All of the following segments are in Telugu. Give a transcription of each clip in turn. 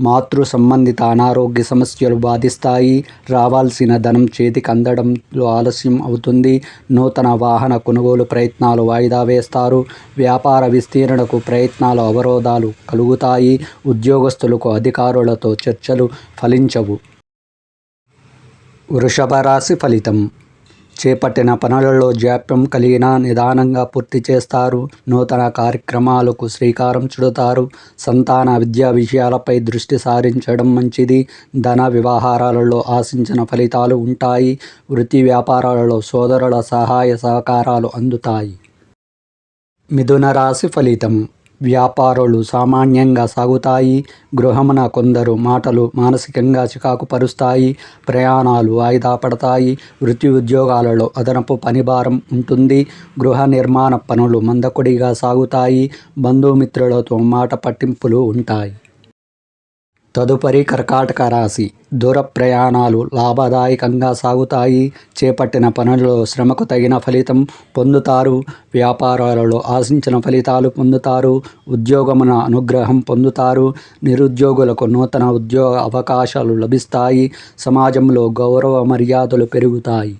మాతృ సంబంధిత అనారోగ్య సమస్యలు బాధిస్తాయి. రావాల్సిన ధనం చేతికి అందడంలో ఆలస్యం అవుతుంది. నూతన వాహన కొనుగోలు ప్రయత్నాలు వాయిదా వేస్తారు. వ్యాపార విస్తీరణకు ప్రయత్నాలు అవరోధాలు కలుగుతాయి. ఉద్యోగస్తులకు అధికారులతో చర్చలు ఫలించవు. వృషభ రాశి ఫలితం. చేపట్టిన పనులలో జాప్యం కలిగిన నిదానంగా పూర్తి చేస్తారు. నూతన కార్యక్రమాలకు శ్రీకారం చుడతారు. సంతాన విద్యా విషయాలపై దృష్టి సారించడం మంచిది. ధన వ్యవహారాలలో ఆశించిన ఫలితాలు ఉంటాయి. వృత్తి వ్యాపారాలలో సోదరుల సహాయ సహకారాలు అందుతాయి. మిథున రాశి ఫలితం. వ్యాపారాలు సామాన్యంగా సాగుతాయి. గృహమున కొందరు మాటలు మానసికంగా చికాకు పరుస్తాయి. ప్రయాణాలు వాయిదా పడతాయి. వృత్తి ఉద్యోగాలలో అదనపు పనిభారం ఉంటుంది. గృహ నిర్మాణ పనులు మందకొడిగా సాగుతాయి. బంధుమిత్రులతో మాట పట్టింపులు ఉంటాయి. తదుపరి కర్కాటక రాశి. దూర ప్రయాణాలు లాభదాయకంగా సాగుతాయి. చేపట్టిన పనులలో శ్రమకు తగిన ఫలితం పొందుతారు. వ్యాపారాలలో ఆశించిన ఫలితాలు పొందుతారు. ఉద్యోగమున అనుగ్రహం పొందుతారు. నిరుద్యోగులకు నూతన ఉద్యోగ అవకాశాలు లభిస్తాయి. సమాజంలో గౌరవ మర్యాదలు పెరుగుతాయి.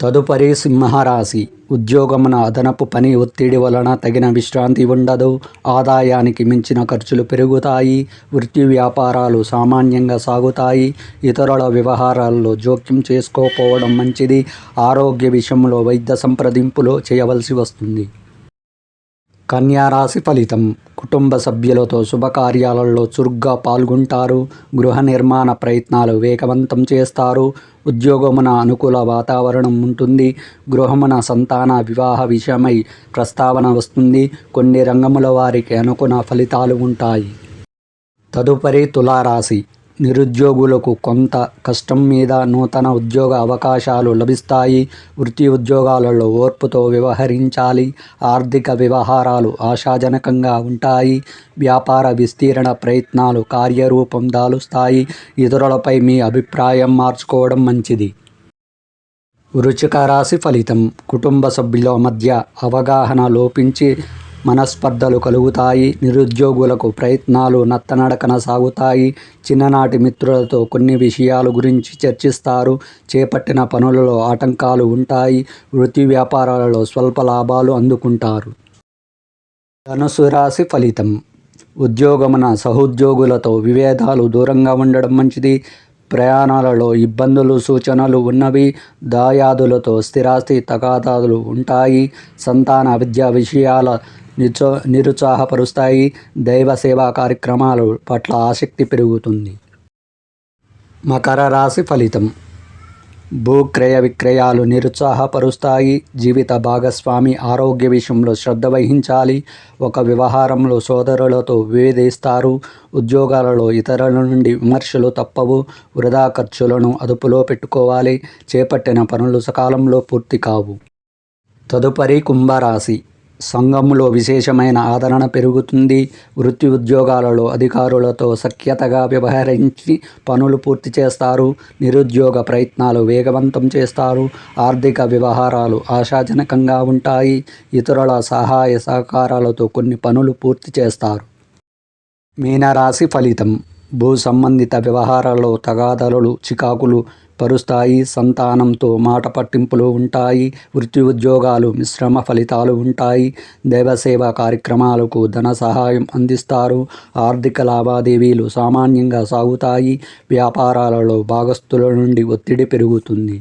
తదుపరి సింహరాశి. ఉద్యోగమున అదనపు పని ఒత్తిడి వలన తగిన విశ్రాంతి ఉండదు. ఆదాయానికి మించిన ఖర్చులు పెరుగుతాయి. వృత్తి వ్యాపారాలు సామాన్యంగా సాగుతాయి. ఇతరుల వ్యవహారాల్లో జోక్యం చేసుకోకపోవడం మంచిది. ఆరోగ్య విషయంలో వైద్య సంప్రదింపులు చేయవలసి వస్తుంది. కన్యారాశి ఫలితం. కుటుంబ సభ్యులతో శుభకార్యాలలో చురుగ్గా పాల్గొంటారు. గృహ నిర్మాణ ప్రయత్నాలు వేగవంతం చేస్తారు. ఉద్యోగమున అనుకూల వాతావరణం ఉంటుంది. గృహమున సంతాన వివాహ విషయమై ప్రస్తావన వస్తుంది. కొన్ని రంగముల వారికి అనుకున్న ఫలితాలు ఉంటాయి. తదుపరి తులారాశి. నిరుద్యోగులకు కొంత కష్టం మీద నూతన ఉద్యోగ అవకాశాలు లభిస్తాయి. వృత్తి ఉద్యోగాలలో ఓర్పుతో వ్యవహరించాలి. ఆర్థిక వ్యవహారాలు ఆశాజనకంగా ఉంటాయి. వ్యాపార విస్తీరణ ప్రయత్నాలు కార్యరూపం దాలుస్తాయి. ఇతరులపై మీ అభిప్రాయం మార్చుకోవడం మంచిది. వృచిక రాశి ఫలితం కుటుంబ సభ్యుల మధ్య అవగాహన లోపించి మనస్పర్ధలు కలుగుతాయి నిరుద్యోగులకు ప్రయత్నాలు నత్తనడకన సాగుతాయి. చిన్ననాటి మిత్రులతో కొన్ని విషయాల గురించి చర్చిస్తారు. చేపట్టిన పనులలో ఆటంకాలు ఉంటాయి వృత్తి వ్యాపారాలలో స్వల్ప లాభాలు అందుకుంటారు. ధనుసు రాశి ఫలితం. ఉద్యోగమున సహోద్యోగులతో విభేదాలు దూరంగా ఉండడం మంచిది. ప్రయాణాలలో ఇబ్బందులు సూచనలు ఉన్నవి. దాయాదులతో స్థిరాస్తి తగాదాలు ఉంటాయి. సంతాన విద్యా విషయాల నిచో నిరుత్సాహపరుస్తాయి దైవ సేవా కార్యక్రమాల పట్ల ఆసక్తి పెరుగుతుంది. మకర రాశి ఫలితం. భూక్రయ విక్రయాలు నిరుత్సాహపరుస్తాయి. జీవిత భాగస్వామి ఆరోగ్య విషయంలో శ్రద్ధ వహించాలి. ఒక వ్యవహారంలో సోదరులతో వివేదిస్తారు ఉద్యోగాలలో ఇతరుల నుండి విమర్శలు తప్పవు. వృధా ఖర్చులను అదుపులో పెట్టుకోవాలి. చేపట్టిన పనులు సకాలంలో పూర్తి కావు. తదుపరి కుంభరాశి. సంఘంలో విశేషమైన ఆదరణ పెరుగుతుంది. వృత్తి ఉద్యోగాలలో అధికారులతో సఖ్యతగా వ్యవహరించి పనులు పూర్తి చేస్తారు. నిరుద్యోగ ప్రయత్నాలు వేగవంతం చేస్తారు. ఆర్థిక వ్యవహారాలు ఆశాజనకంగా ఉంటాయి. ఇతరుల సహాయ సహకారాలతో కొన్ని పనులు పూర్తి చేస్తారు. మీనరాశి ఫలితం. భూ సంబంధిత వ్యవహారాల్లో తగాదలు చికాకులు పరుస్తాయి సంతానంతో మాట పట్టింపులు ఉంటాయి వృత్తి ఉద్యోగాలు మిశ్రమ ఫలితాలు ఉంటాయి దైవసేవ కార్యక్రమాలకు ధన సహాయం అందిస్తారు ఆర్థిక లావాదేవీలు సామాన్యంగా సాగుతాయి వ్యాపారాలలో భాగస్థుల నుండి ఒత్తిడి పెరుగుతుంది.